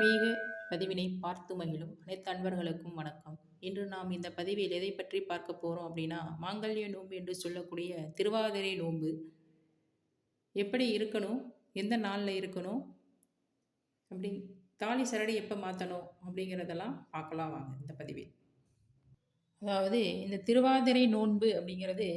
ஆன்மீக பதிவினை பார்த்து மகிழும் அனைத்து அன்பர்களுக்கும் வணக்கம். இன்று நாம் இந்த பதிவில் எதை பற்றி பார்க்க போகிறோம் அப்படின்னா மாங்கல்ய நோன்பு என்று சொல்லக்கூடிய திருவாதிரை நோன்பு. எப்படி இருக்கணும்? எந்த நாளில் இருக்கணும்? அப்படி தாலி சரடி எப்போ மாற்றணும் அப்படிங்கிறதெல்லாம் பார்க்கலாம் வாங்க இந்த பதிவில். அதாவது இந்த திருவாதிரை நோன்பு அப்படிங்கிறது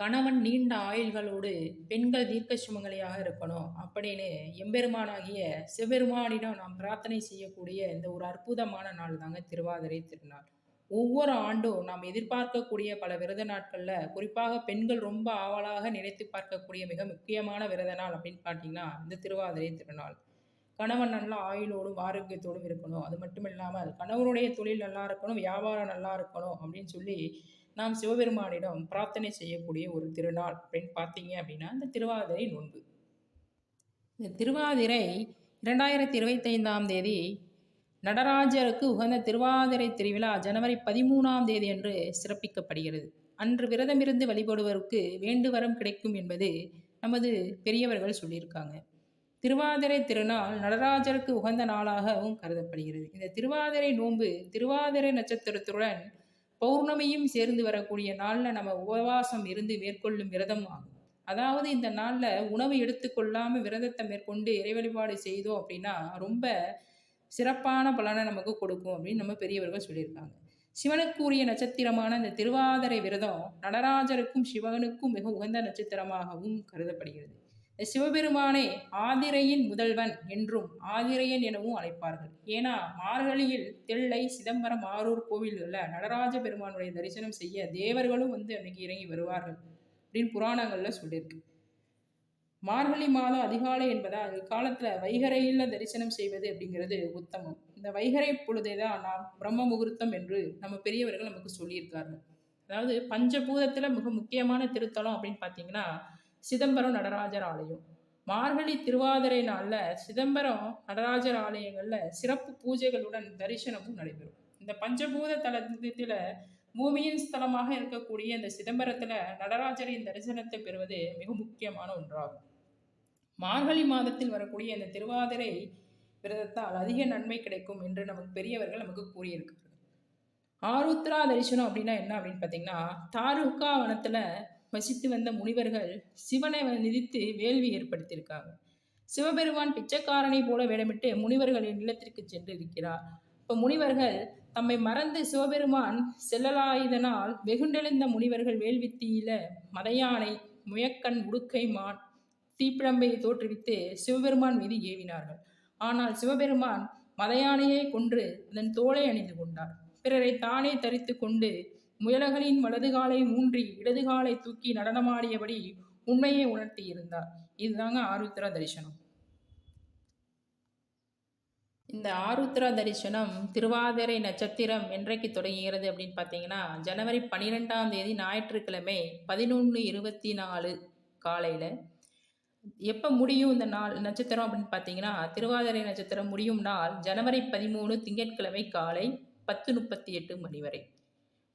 கணவன் நீண்ட ஆயுள்களோடு பெண்கள் தீர்க்க சுமங்கலியாக இருக்கணும் அப்படின்னு எம்பெருமானாகிய சிவபெருமானிடம் நாம் பிரார்த்தனை செய்யக்கூடிய இந்த ஒரு அற்புதமான நாள் தாங்க திருவாதிரை திருநாள். ஒவ்வொரு ஆண்டும் நாம் எதிர்பார்க்கக்கூடிய பல விரத நாட்களில் குறிப்பாக பெண்கள் ரொம்ப ஆவலாக நினைத்து பார்க்கக்கூடிய மிக முக்கியமான விரத நாள் அப்படின்னு பார்த்தீங்கன்னா இந்த திருவாதிரை திருநாள். கணவன் நல்லா ஆயுளோடும் ஆரோக்கியத்தோடும் இருக்கணும். அது மட்டும் இல்லாமல் கணவனுடைய தொழில் நல்லா இருக்கணும் வியாபாரம் நல்லா இருக்கணும் அப்படின்னு சொல்லி நாம் சிவபெருமானிடம் பிரார்த்தனை செய்யக்கூடிய ஒரு திருநாள் அப்படின்னு பார்த்தீங்க அப்படின்னா இந்த திருவாதிரை நோன்பு. இந்த திருவாதிரை இரண்டாயிரத்தி இருபத்தைந்தாம் தேதி நடராஜருக்கு உகந்த திருவாதிரை திருவிழா ஜனவரி பதிமூணாம் தேதி என்று சிறப்பிக்கப்படுகிறது. அன்று விரதமிருந்து வழிபடுவருக்கு வேண்டு வரம் கிடைக்கும் என்பது நமது பெரியவர்கள் சொல்லியிருக்காங்க. திருவாதிரை திருநாள் நடராஜருக்கு உகந்த நாளாகவும் கருதப்படுகிறது. இந்த திருவாதிரை நோன்பு திருவாதிரை நட்சத்திரத்துடன் பௌர்ணமியும் சேர்ந்து வரக்கூடிய நாளில் நம்ம உபவாசம் இருந்து மேற்கொள்ளும் விரதம் ஆகும். அதாவது இந்த நாளில் உணவு எடுத்துக்கொள்ளாமல் விரதத்தை மேற்கொண்டு இறை வழிபாடு செய்தோம் அப்படின்னா ரொம்ப சிறப்பான பலனை நமக்கு கொடுக்கும் அப்படின்னு நம்ம பெரியவர்கள் சொல்லியிருக்காங்க. சிவனுக்குரிய நட்சத்திரமான இந்த திருவாதிரை விரதம் நடராஜருக்கும் சிவனுக்கும் மிக உகந்த நட்சத்திரமாகவும் கருதப்படுகிறது. சிவபெருமானே ஆதிரையின் முதல்வன் என்றும் ஆதிரையன் எனவும் அழைப்பார்கள். ஏன்னா மார்கழியில் தெல்லை சிதம்பரம் ஆரூர் கோவில்களில் நடராஜ பெருமானுடைய தரிசனம் செய்ய தேவர்களும் வந்து அன்னைக்கு இறங்கி வருவார்கள் அப்படின்னு புராணங்களில் சொல்லியிருக்கு மார்கழி மாதம் அதிகாலை என்பதால் காலத்தில் வைகரையில் தரிசனம் செய்வது அப்படிங்கிறது உத்தமம். இந்த வைகரை பொழுதே தான் நாம் பிரம்ம முகூர்த்தம் என்று நம்ம பெரியவர்கள் நமக்கு சொல்லியிருக்கார்கள். அதாவது பஞ்சபூதத்தில் மிக முக்கியமான திருத்தலம் அப்படின்னு பார்த்தீங்கன்னா சிதம்பரம் நடராஜர் ஆலயம் மார்கழி திருவாதிரை நாளில் சிதம்பரம் நடராஜர் ஆலயங்களில் சிறப்பு பூஜைகளுடன் தரிசனமும் நடைபெறும். இந்த பஞ்சபூத தலத்தில் பூமியின் ஸ்தலமாக இருக்கக்கூடிய இந்த சிதம்பரத்தில் நடராஜரின் தரிசனத்தை பெறுவது மிக முக்கியமான ஒன்றாகும். மார்கழி மாதத்தில் வரக்கூடிய இந்த திருவாதிரை விரதத்தால் அதிக நன்மை கிடைக்கும் என்று நமக்கு பெரியவர்கள் நமக்கு கூறியிருக்கிறார்கள். ஆருத்ரா தரிசனம் அப்படின்னா என்ன அப்படின்னு பார்த்தீங்கன்னா தாருக்கா வனத்தில் வசித்து வந்த முனிவர்கள் சிவனை நிதித்து வேள்வி ஏற்படுத்தியிருக்காங்க. சிவபெருமான் பிச்சைக்காரனை போல வேடமிட்டு முனிவர்களின் இல்லத்திற்கு சென்று இருக்கிறார் இப்போ முனிவர்கள் தம்மை மறந்து சிவபெருமான் செல்லலாயுதனால் வெகுண்டெழுந்த முனிவர்கள் வேள்வித்தீயில மதையானை முயக்கன் உடுக்கை மான் தீப்பிழம்பை தோற்றுவித்து சிவபெருமான் மீது ஏவினார்கள். ஆனால் சிவபெருமான் மதையானையை கொன்று அதன் தோலை அணிந்து கொண்டார். பிறரை தானே தரித்து கொண்டு முயலகளின் வலது காலை ஊன்றி இடது காலை தூக்கி நடனமாடியபடி உண்மையை உணர்த்தி இருந்தார் இதுதாங்க ஆருத்ரா தரிசனம். இந்த ஆருத்ரா தரிசனம் திருவாதிரை நட்சத்திரம் என்றைக்கு தொடங்குகிறது அப்படின்னு பார்த்தீங்கன்னா ஜனவரி பன்னிரெண்டாம் தேதி ஞாயிற்றுக்கிழமை பதினொன்று இருபத்தி நாலு காலையில். எப்போ முடியும் இந்த நாள் நட்சத்திரம் அப்படின்னு பார்த்தீங்கன்னா திருவாதிரை நட்சத்திரம் முடியும் நாள் ஜனவரி பதிமூணு திங்கட்கிழமை காலை பத்து முப்பத்தி எட்டு மணி வரை.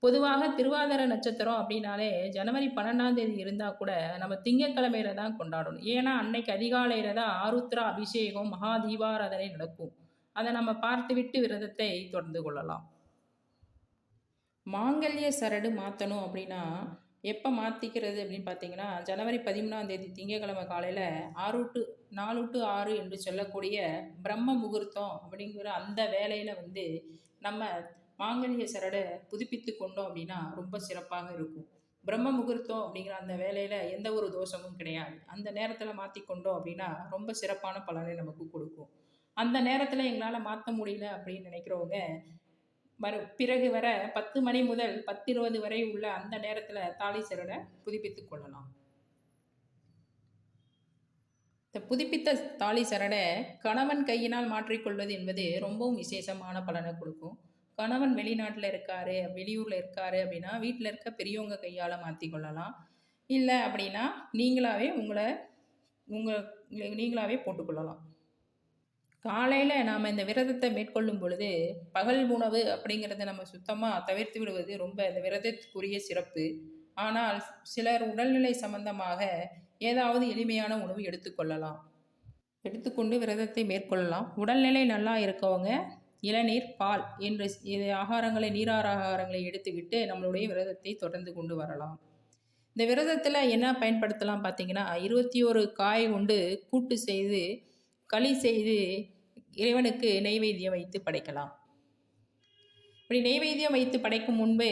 பொதுவாக திருவாதிர நட்சத்திரம் அப்படின்னாலே ஜனவரி பன்னெண்டாம் தேதி இருந்தால் கூட நம்ம திங்கக்கிழமையில தான் கொண்டாடணும். ஏன்னா அன்னைக்கு அதிகாலையில் தான் ஆருத்ரா அபிஷேகம் மகா தீபாராதனை நடக்கும். அதை நம்ம பார்த்துவிட்டு விரதத்தை தொடர்ந்து கொள்ளலாம். மாங்கல்ய சரடு மாற்றணும் அப்படின்னா எப்போ மாற்றிக்கிறது அப்படின்னு பார்த்தீங்கன்னா ஜனவரி பதிமூணாம் தேதி திங்கக்கிழமை காலையில் ஆறு டு நாலு டு ஆறு என்று சொல்லக்கூடிய பிரம்ம முகூர்த்தம் அப்படிங்கிற அந்த வேலையில் வந்து நம்ம மாங்கல்ய சரடை புதுப்பித்து கொண்டோம் அப்படின்னா ரொம்ப சிறப்பாக இருக்கும். பிரம்ம முகூர்த்தம் அப்படிங்கிற அந்த வேலையில் எந்த ஒரு தோஷமும் கிடையாது. அந்த நேரத்தில் மாற்றி கொண்டோம் அப்படின்னா ரொம்ப சிறப்பான பலனை நமக்கு கொடுக்கும். அந்த நேரத்தில் எங்களால் மாற்ற முடியல அப்படின்னு நினைக்கிறவங்க வர பிறகு வர பத்து மணி முதல் பத்து இருபது வரை உள்ள அந்த நேரத்தில் தாலி சரடை புதுப்பித்து கொள்ளலாம். இந்த புதுப்பித்த தாலி சரடை கணவன் கையினால் மாற்றிக்கொள்வது என்பது ரொம்பவும் விசேஷமான பலனை கொடுக்கும். கணவன் வெளிநாட்டில் இருக்கார் வெளியூரில் இருக்கார் அப்படின்னா வீட்டில் இருக்க பெரியவங்க கையால் மாற்றி கொள்ளலாம். இல்லை அப்படின்னா நீங்களாகவே உங்களை உங்கள் நீங்களாகவே போட்டுக்கொள்ளலாம் காலையில் நாம் இந்த விரதத்தை மேற்கொள்ளும் பொழுது பகல் உணவு அப்படிங்கிறத நம்ம சுத்தமாக தவிர்த்து விடுவது ரொம்ப இந்த விரதத்துக்குரிய சிறப்பு. ஆனால் சிலர் உடல்நிலை சம்பந்தமாக ஏதாவது எளிமையான உணவு எடுத்துக்கொள்ளலாம் எடுத்துக்கொண்டு விரதத்தை மேற்கொள்ளலாம். உடல்நிலை நல்லா இருக்கவங்க இளநீர் பால் என்ற இது ஆகாரங்களை நீரார ஆகாரங்களை எடுத்துக்கிட்டு நம்மளுடைய விரதத்தை தொடர்ந்து கொண்டு வரலாம். இந்த விரதத்தில் என்ன பயன்படுத்தலாம் பார்த்தீங்கன்னா இருபத்தி ஒரு காய் கொண்டு கூட்டு செய்து களி செய்து இறைவனுக்கு நெய்வேத்தியம் வைத்து படைக்கலாம். இப்படி நெய்வேத்தியம் வைத்து படைக்கும் முன்பு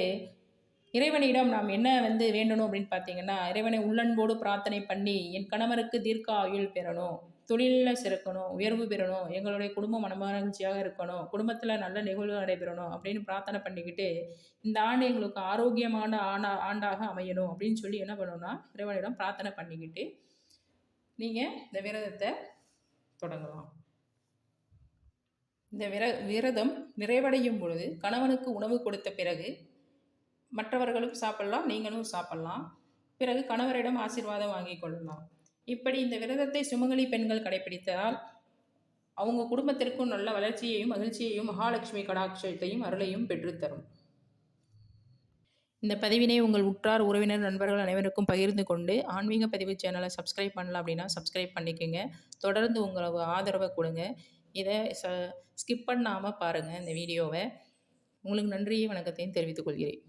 இறைவனிடம் நாம் என்ன வந்து வேண்டணும் அப்படின்னு பார்த்தீங்கன்னா இறைவனை உள்ளன்போடு பிரார்த்தனை பண்ணி என் கணவருக்கு தீர்க்க ஆயுள் பெறணும். தொழிலில் சிறக்கணும் உயர்வு பெறணும் எங்களுடைய குடும்பம் மனமகிழ்ச்சியாக இருக்கணும் குடும்பத்தில் நல்ல நிகழ்வு நடைபெறணும் அப்படின்னு பிரார்த்தனை பண்ணிக்கிட்டு இந்த ஆண்டு எங்களுக்கு ஆரோக்கியமான ஆண்டா ஆண்டாக அமையணும் அப்படின்னு சொல்லி என்ன பண்ணணும்னா இறைவனிடம் பிரார்த்தனை பண்ணிக்கிட்டு நீங்கள் இந்த விரதத்தை தொடங்கலாம். இந்த விர விரதம் நிறைவடையும் பொழுது கணவனுக்கு உணவு கொடுத்த பிறகு மற்றவர்களும் சாப்பிடலாம் நீங்களும் சாப்பிடலாம். பிறகு கணவரிடம் ஆசீர்வாதம் வாங்கி கொள்ளலாம். இப்படி இந்த விரதத்தை சுமங்கலி பெண்கள் கடைபிடித்தால் அவங்க குடும்பத்திற்கும் நல்ல வளர்ச்சியையும் மகிழ்ச்சியையும் மகாலட்சுமி கடாட்சத்தையும் அருளையும் பெற்றுத்தரும். இந்த பதிவினை உங்கள் உற்றார் உறவினர் நண்பர்கள் அனைவருக்கும் பகிர்ந்து கொண்டு ஆன்மீக பதிவு சேனலை சப்ஸ்கிரைப் பண்ணல அப்படின்னா சப்ஸ்கிரைப் பண்ணிக்கோங்க. தொடர்ந்து உங்களோட ஆதரவை கொடுங்க. இதை ச ஸ்கிப் பண்ணாமல் பாருங்கள் இந்த வீடியோவை. உங்களுக்கு நன்றியை வணக்கத்தையும் தெரிவித்துக் கொள்கிறேன்.